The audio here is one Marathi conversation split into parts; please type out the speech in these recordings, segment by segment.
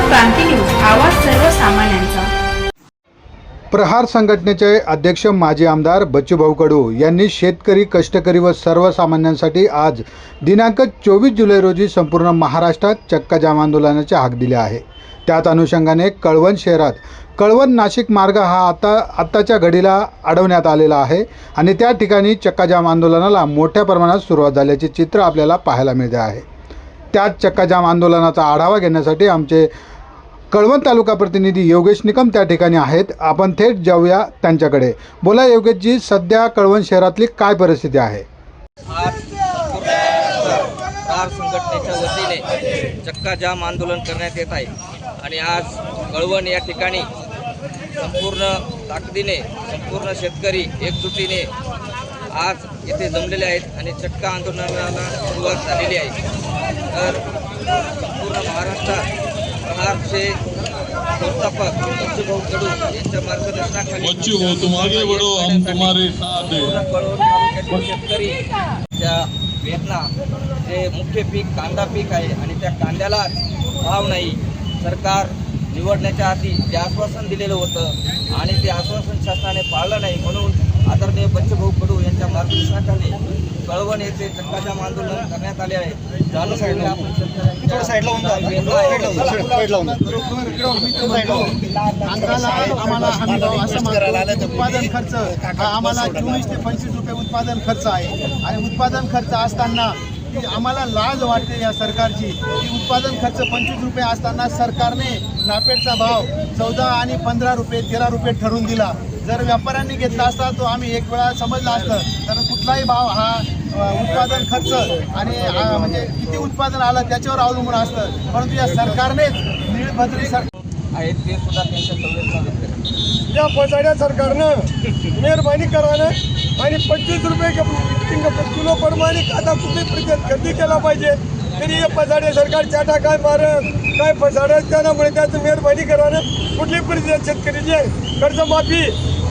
क्रांती न्यूज आवाज सर्वसामान्यांचा. प्रहार संघटनेचे अध्यक्ष माजी आमदार बच्चूभाऊ कडू यांनी शेतकरी कष्टकरी व सर्वसामान्यांसाठी आज दिनांक चोवीस जुलै रोजी संपूर्ण महाराष्ट्रात चक्काजाम आंदोलनाचे हाक दिले आहे. त्याच अनुषंगाने कळवण शहरात कळवण नाशिक मार्ग हा आता आत्ताच्या घडीला अडवण्यात आलेला आहे आणि त्या ठिकाणी चक्काजाम आंदोलनाला मोठ्या प्रमाणात सुरुवात झाल्याचे चित्र आपल्याला पाहायला मिळते आहे. त्याच चक्काजाम आंदोलनाचा आढावा घेण्यासाठी आमचे कळवण तालुका प्रतिनिधी योगेश निकम त्या ठिकाणी आहेत. आपण थेट जाऊया त्यांच्याकडे. बोला योगेशजी सध्या कळवण शहरातली काय परिस्थिती आहे? आज संघटनेच्या वतीने चक्का जाम आंदोलन करण्यात येत आहे. आणि आज कळवण या ठिकाणी संपूर्ण ताकदीने संपूर्ण शेतकरी एकजुटीने आज येथे जमलेले आहेत आणि चक्का आंदोलनाला सुरुवात झालेली आहे. तर प्रहारचे संस्थापक बच्चूभाऊ कडू यांच्या मार्गदर्शनाखाली हम तुम्हारे साथ शेतकरी त्या वेदना जे मुख्य पीक कांदा पीक आहे आणि त्या कांद्याला भाव नाही सरकार निवडण्याच्या आधी जे आश्वासन दिलेलं होतं आणि ते आश्वासन शासनाने पाळलं नाही म्हणून आदरणीय बच्चूभाऊ कडू यांच्या मार्गदर्शनाखाली कळवण येथे चक्काजाम आंदोलन करण्यात आले आहे. असं म्हणतो. उत्पादन खर्च. आम्हाला चोवीस ते पंचवीस रुपये उत्पादन खर्च आहे. आणि उत्पादन खर्च असताना की आम्हाला लाज वाटते या सरकारची. की उत्पादन खर्च पंचवीस रुपये असताना सरकारने नापेडचा भाव चौदा आणि पंधरा रुपये तेरा रुपये ठरवून दिला. जर व्यापाऱ्यांनी घेतला असता तो आम्ही एक वेळा समजला असतं. तर कुठलाही भाव हा उत्पादन खर्च आणि म्हणजे किती उत्पादन आलं त्याच्यावर अवलंबून असतं. परंतु या सरकारनेच निळभद्री सर आहेत ते सुद्धा त्यांच्या करतात या पसाड्या सरकारनं मेहरबानी करानं आणि पंचवीस रुपये किलो प्रमाणे कांदा कुठे खरेदी केला पाहिजे? तरी हे पसाड्या सरकार चाटा काय मार काय पसाड्या त्यामुळे त्याचं मेहरबानी करानं कुठली परिस्थिती शेतकरीचे कर्जमाफी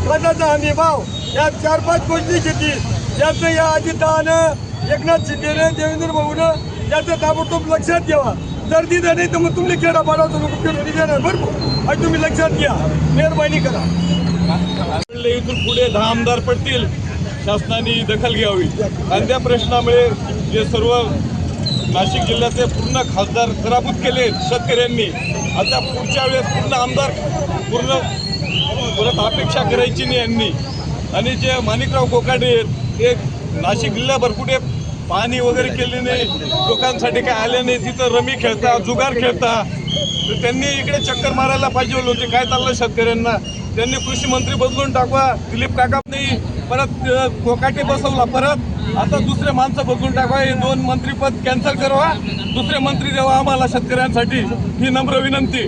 कांद्याचा हमी भाव या चार पाच गोष्टी शेती. याचं या अजितानं एकनाथ शिंदेनं देवेंद्र भाऊनं याचं ताबडतोब लक्षात घ्यावा. जर दिलं नाही तर मग तुम्ही खेळा पाडावं लोक खेळून देणार? बरोबर आणि तुम्ही लक्षात घ्या. मेहरबानी करा. इथून पुढे दहा आमदार पडतील. शासनाने दखल घ्यावी. आणि त्या प्रश्नामुळे जे सर्व नाशिक जिल्ह्याचे पूर्ण खासदार खराबूत केले शेतकऱ्यांनी आता पुढच्या वेळेस पूर्ण आमदार पूर्ण परत अपेक्षा करायची नाही यांनी. आणि जे माणिकराव कोकाडे आहेत ते नाशिक जिल्ह्याभर कुठे पाणी वगैरे केले नाही लोकांसाठी काय आले नाही. तिथं रमी खेळता जुगार खेळता. तर त्यांनी इकडे चक्कर मारायला पाहिजे होते काय चाललं शेतकऱ्यांना? त्यांनी कृषी मंत्री बदलून टाकवा. दिलीप काका नाही. परत कोकाटे बसवला. परत आता दुसरे माणसं बदलून टाकवा. हे दोन मंत्रीपद कॅन्सल करवा. दुसरे मंत्री देवा आम्हाला शेतकऱ्यांसाठी. ही नम्र विनंती.